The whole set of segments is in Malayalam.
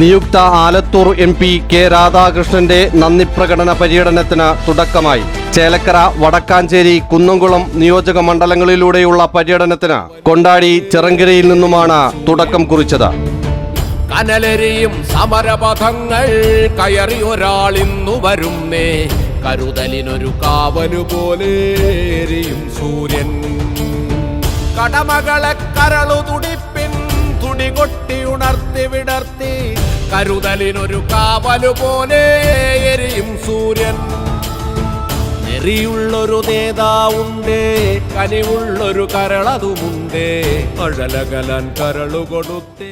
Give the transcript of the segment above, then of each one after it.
നിയുക്ത ആലത്തൂർ എം പി കെ രാധാകൃഷ്ണന്റെ നന്ദി പ്രകടന പര്യടനത്തിന് തുടക്കമായി. ചേലക്കര വടക്കാഞ്ചേരി കുന്നംകുളം നിയോജക മണ്ഡലങ്ങളിലൂടെയുള്ള പര്യടനത്തിന് കൊണ്ടാടി ചെറങ്കരയിൽ നിന്നുമാണ് തുടക്കം കുറിച്ചത്. കനലരിയും സമരപഥങ്ങൾ കയറി ഒരാളിന്നു വരുന്നേ. കരുതലിനൊരു കാവലു പോലെ സൂര്യൻ. കടമകളെ കരളു തുടിപ്പിൻ തുടി കൊട്ടി ഉണർത്തി വിടർത്തി കരുതലിനൊരു കാവലു പോലെ എരിയും സൂര്യൻ. നെറിയുള്ളൊരു നേതാവുണ്ടേ കനിവുള്ളൊരു കരളതുമുണ്ടേ അഴലകലൻ കരളുകൊടുത്തേ.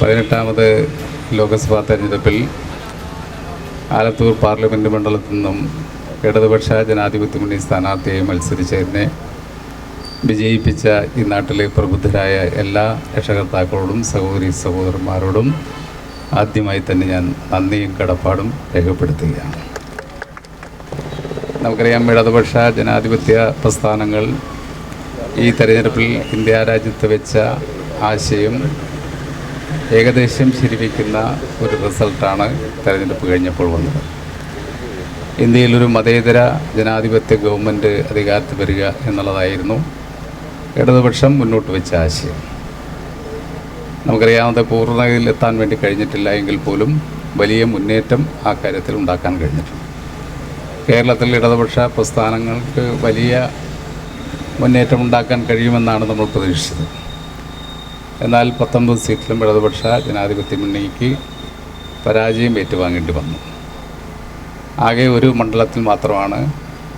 പതിനെട്ടാമത് ലോക്സഭാ തെരഞ്ഞെടുപ്പിൽ ആലത്തൂർ പാർലമെന്റ് മണ്ഡലത്തിൽ നിന്നും ഇടതുപക്ഷ ജനാധിപത്യ മുന്നണി സ്ഥാനാർത്ഥിയായി മത്സരിച്ചതിനെ വിജയിപ്പിച്ച ഈ നാട്ടിലെ പ്രബുദ്ധരായ എല്ലാ രക്ഷകർത്താക്കളോടും സഹോദരി സഹോദരന്മാരോടും ആദ്യമായി തന്നെ ഞാൻ നന്ദിയും കടപ്പാടും രേഖപ്പെടുത്തുകയാണ്. നമുക്കറിയാം ഇടതുപക്ഷ ജനാധിപത്യ പ്രസ്ഥാനങ്ങൾ ഈ തെരഞ്ഞെടുപ്പിൽ ഇന്ത്യ രാജ്യത്ത് വെച്ച ആശയം ഏകദേശം ശരിവയ്ക്കുന്ന ഒരു റിസൾട്ടാണ് തെരഞ്ഞെടുപ്പ് കഴിഞ്ഞപ്പോൾ വന്നത്. ഇന്ത്യയിലൊരു മതേതര ജനാധിപത്യ ഗവൺമെന്റ് അധികാരത്തിൽ വരിക എന്നുള്ളതായിരുന്നു ഇടതുപക്ഷം മുന്നോട്ട് വെച്ച ആശയം. നമുക്കറിയാവുന്ന പൂർണതയിലെത്താൻ വേണ്ടി കഴിഞ്ഞിട്ടില്ല എങ്കിൽ പോലും വലിയ മുന്നേറ്റം ആ കാര്യത്തിൽ ഉണ്ടാക്കാൻ കഴിഞ്ഞിട്ടുണ്ട് കേരളത്തിൽ ഇടതുപക്ഷ പ്രസ്ഥാനങ്ങൾക്ക് വലിയ മുന്നേറ്റം ഉണ്ടാക്കാൻ കഴിയുമെന്നാണ് നമ്മൾ പ്രതീക്ഷിച്ചത്. എന്നാൽ പത്തൊമ്പത് സീറ്റിലും ഇടതുപക്ഷ ജനാധിപത്യ മുന്നണിക്ക് പരാജയം ഏറ്റുവാങ്ങേണ്ടി വന്നു. ആകെ ഒരു മണ്ഡലത്തിൽ മാത്രമാണ്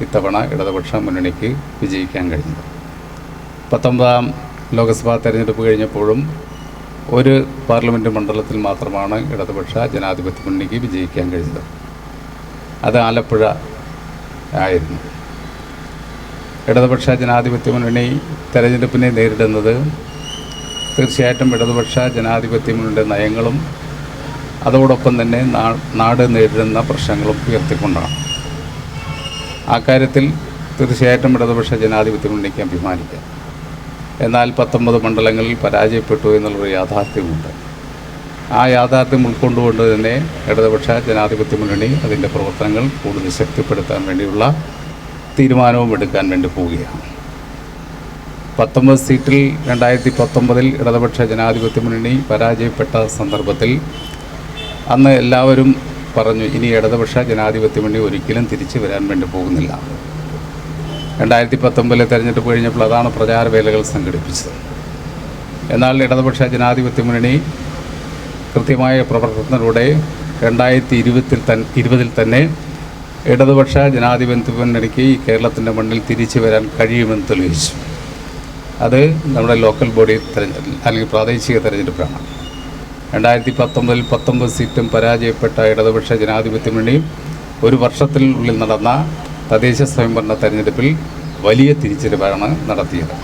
ഇത്തവണ ഇടതുപക്ഷ മുന്നണിക്ക് വിജയിക്കാൻ കഴിഞ്ഞത്. പത്തൊമ്പതാം ലോക്സഭാ തെരഞ്ഞെടുപ്പ് കഴിഞ്ഞപ്പോഴും ഒരു പാർലമെന്റ് മണ്ഡലത്തിൽ മാത്രമാണ് ഇടതുപക്ഷ ജനാധിപത്യ മുന്നണിക്ക് വിജയിക്കാൻ കഴിഞ്ഞത് അത് ആലപ്പുഴ ആയിരുന്നു. ഇടതുപക്ഷ ജനാധിപത്യ മുന്നണി തെരഞ്ഞെടുപ്പിനെ നേരിടുന്നത് തീർച്ചയായിട്ടും ഇടതുപക്ഷ ജനാധിപത്യ മുന്നണിയുടെ നയങ്ങളും അതോടൊപ്പം തന്നെ നാട് നേരിടുന്ന പ്രശ്നങ്ങളും ഉയർത്തിക്കൊണ്ടാണ്. ആ കാര്യത്തിൽ തീർച്ചയായിട്ടും ഇടതുപക്ഷ ജനാധിപത്യ മുന്നണിക്ക് അഭിമാനിക്കാം. എന്നാൽ പത്തൊമ്പത് മണ്ഡലങ്ങളിൽ പരാജയപ്പെട്ടു എന്നുള്ളൊരു യാഥാർത്ഥ്യമുണ്ട്. ആ യാഥാർത്ഥ്യം ഉൾക്കൊണ്ടുകൊണ്ട് തന്നെ ഇടതുപക്ഷ ജനാധിപത്യ മുന്നണി അതിന്റെ പ്രവർത്തനങ്ങൾ കൂടുതൽ ശക്തിപ്പെടുത്താൻ വേണ്ടിയുള്ള തീരുമാനവും എടുക്കാൻ വേണ്ടി പോവുകയാണ്. പത്തൊമ്പത് സീറ്റിൽ രണ്ടായിരത്തി പത്തൊമ്പതിൽ ഇടതുപക്ഷ ജനാധിപത്യ മുന്നണി പരാജയപ്പെട്ട സന്ദർഭത്തിൽ അന്ന് എല്ലാവരും പറഞ്ഞു ഇനി ഇടതുപക്ഷ ജനാധിപത്യ മുന്നണി ഒരിക്കലും തിരിച്ചു വരാൻ വേണ്ടി പോകുന്നില്ല. രണ്ടായിരത്തി പത്തൊമ്പതിലെ തെരഞ്ഞെടുപ്പ് കഴിഞ്ഞപ്പോൾ അതാണ് പ്രചാരവേലകൾ സംഘടിപ്പിച്ചത്. എന്നാൽ ഇടതുപക്ഷ ജനാധിപത്യ മുന്നണി കൃത്യമായ പ്രവർത്തനത്തിലൂടെ രണ്ടായിരത്തി ഇരുപത്തിൽ തൻ ഇരുപതിൽ തന്നെ ഇടതുപക്ഷ ജനാധിപത്യ മുന്നണിക്ക് ഈ കേരളത്തിന്റെ മണ്ണിൽ തിരിച്ചു വരാൻ കഴിയുമെന്ന് തെളിയിച്ചു. അത് നമ്മുടെ ലോക്കൽ ബോഡി തെരഞ്ഞെടുപ്പ് അല്ലെങ്കിൽ പ്രാദേശിക തെരഞ്ഞെടുപ്പാണ്. രണ്ടായിരത്തി പത്തൊമ്പതിൽ പത്തൊമ്പത് സീറ്റും പരാജയപ്പെട്ട ഇടതുപക്ഷ ജനാധിപത്യ മുന്നണി ഒരു വർഷത്തിനുള്ളിൽ നടന്ന തദ്ദേശ സ്വയംഭരണ തെരഞ്ഞെടുപ്പിൽ വലിയ തിരിച്ചറിവാണ് നടത്തിയത്.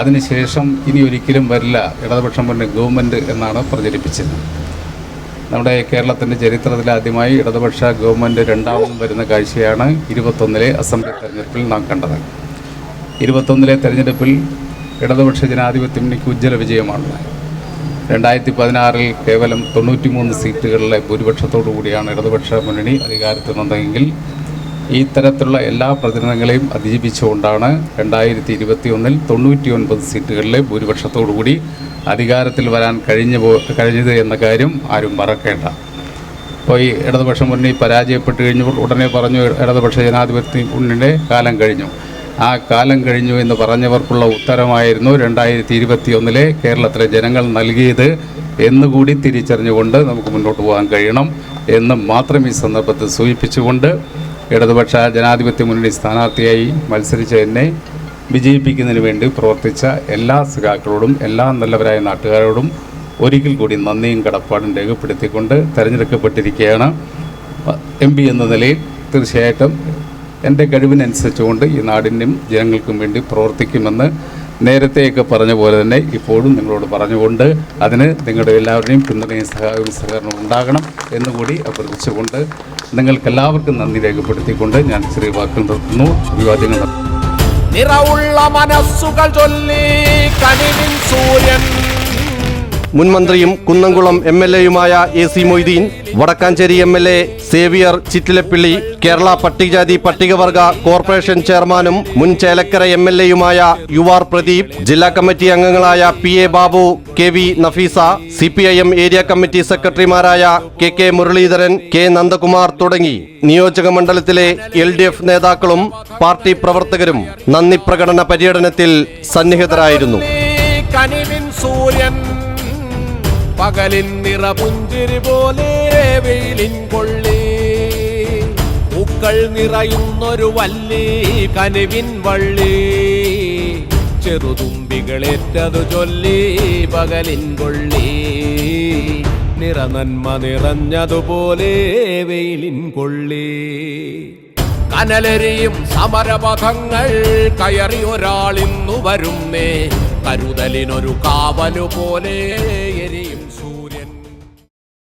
അതിനുശേഷം ഇനി ഒരിക്കലും വരില്ല ഇടതുപക്ഷം മുന്നേ ഗവൺമെന്റ് എന്നാണ് പ്രചരിപ്പിച്ചത്. നമ്മുടെ കേരളത്തിന്റെ ചരിത്രത്തിൽ ആദ്യമായി ഇടതുപക്ഷ ഗവൺമെന്റ് രണ്ടാമതും വരുന്ന കാഴ്ചയാണ് ഇരുപത്തൊന്നിലെ അസംബ്ലി തെരഞ്ഞെടുപ്പിൽ നാം കണ്ടത്. ഇരുപത്തൊന്നിലെ തെരഞ്ഞെടുപ്പിൽ ഇടതുപക്ഷ ജനാധിപത്യ മുന്നണിക്ക് ഉജ്ജ്വല വിജയമാണ് രണ്ടായിരത്തി പതിനാറിൽ കേവലം തൊണ്ണൂറ്റിമൂന്ന് സീറ്റുകളിലെ ഭൂരിപക്ഷത്തോടു കൂടിയാണ് ഇടതുപക്ഷ മുന്നണി അധികാരത്തിൽ വന്നതെങ്കിൽ ഈ തരത്തിലുള്ള എല്ലാ പ്രചരണങ്ങളെയും അതിജീവിച്ചുകൊണ്ടാണ് രണ്ടായിരത്തി ഇരുപത്തി ഒന്നിൽ തൊണ്ണൂറ്റി ഒൻപത് സീറ്റുകളിലെ ഭൂരിപക്ഷത്തോടുകൂടി അധികാരത്തിൽ വരാൻ കഴിഞ്ഞു കഴിഞ്ഞത് എന്ന കാര്യം ആരും മറക്കേണ്ട. അപ്പോൾ ഈ ഇടതുപക്ഷ മുന്നണി പരാജയപ്പെട്ട് കഴിഞ്ഞപ്പോൾ ഉടനെ പറഞ്ഞു ഇടതുപക്ഷ ജനാധിപത്യ മുന്നണിയുടെ കാലം കഴിഞ്ഞു. ആ കാലം കഴിഞ്ഞു എന്ന് പറഞ്ഞവർക്കുള്ള ഉത്തരമായിരുന്നു രണ്ടായിരത്തി ഇരുപത്തി ഒന്നിലെ കേരളത്തിലെ ജനങ്ങൾ നൽകിയത് എന്നുകൂടി തിരിച്ചറിഞ്ഞുകൊണ്ട് നമുക്ക് മുന്നോട്ട് പോകാൻ കഴിയണം എന്ന് മാത്രം ഈ സന്ദർഭത്തിൽ സൂചിപ്പിച്ചുകൊണ്ട് ഇടതുപക്ഷ ജനാധിപത്യ മുന്നണി സ്ഥാനാർത്ഥിയായി മത്സരിച്ച എന്നെ വിജയിപ്പിക്കുന്നതിന് വേണ്ടി പ്രവർത്തിച്ച എല്ലാ സഖാക്കളോടും എല്ലാ നല്ലവരായ നാട്ടുകാരോടും ഒരിക്കൽ കൂടി നന്ദിയും കടപ്പാടും രേഖപ്പെടുത്തിക്കൊണ്ട് തിരഞ്ഞെടുക്കപ്പെട്ടിരിക്കുകയാണ്. എം പി എന്ന നിലയിൽ തീർച്ചയായിട്ടും എന്റെ കഴിവിനനുസരിച്ചുകൊണ്ട് ഈ നാടിനും ജനങ്ങൾക്കും വേണ്ടി പ്രവർത്തിക്കുമെന്ന് നേരത്തെയൊക്കെ പറഞ്ഞ പോലെ തന്നെ ഇപ്പോഴും നിങ്ങളോട് പറഞ്ഞുകൊണ്ട് അതിന് നിങ്ങളുടെ എല്ലാവരുടെയും പിന്തുണയും സഹായവും സഹകരണവും ഉണ്ടാകണം എന്നുകൂടി അഭ്യർത്ഥിച്ചുകൊണ്ട് നിങ്ങൾക്കെല്ലാവർക്കും നന്ദി രേഖപ്പെടുത്തിക്കൊണ്ട് ഞാൻ ചെറിയ വാക്കുകൾ നിർത്തുന്നു. അഭിവാദ്യങ്ങൾ നിറവുള്ള മനസ്സുകൾ ചൊല്ലി കനിവിൻ സൂര്യൻ മുൻമന്ത്രിയും Kunnamkulam M L എയുമായ A C Moideen Wadakkanchery M L A Xavier Chittilappilly Kerala പട്ടികജാതി പട്ടികവർഗ കോർപ്പറേഷൻ ചെയർമാനും മുൻ ചേലക്കര എം എൽ എയുമായ യു ആർ പ്രദീപ് ജില്ലാ കമ്മിറ്റി അംഗങ്ങളായ P A Babu K V Nafeesa C P I M area committee സെക്രട്ടറിമാരായ K K Muraleedharan K Nandakumar തുടങ്ങി. നിയോജക മണ്ഡലത്തിലെ എൽ ഡി എഫ് നേതാക്കളും പാർട്ടി പ്രവർത്തകരും നന്ദി പ്രകടന പര്യടനത്തിൽ സന്നിഹിതരായിരുന്നു. സൂര്യൻ പകലിൻ നിറപുഞ്ചിരി പോലെ വെയിലിൻ കൊള്ളി. പൂക്കൾ നിറയുന്നൊരു വല്ലി കനുവിൻ വള്ളി. ചെറുതുമ്പികളേറ്റതു ചൊല്ലി പകലിൻ കൊള്ളി. നിറനന്മ നിറഞ്ഞതുപോലെ വെയിലിൻ കൊള്ളി. കനലെറിയും സമരപഥങ്ങൾ കയറി ഒരാളിന്നു വരുന്നേ. കരുതലിനൊരു കാവലു പോലെ എരിയും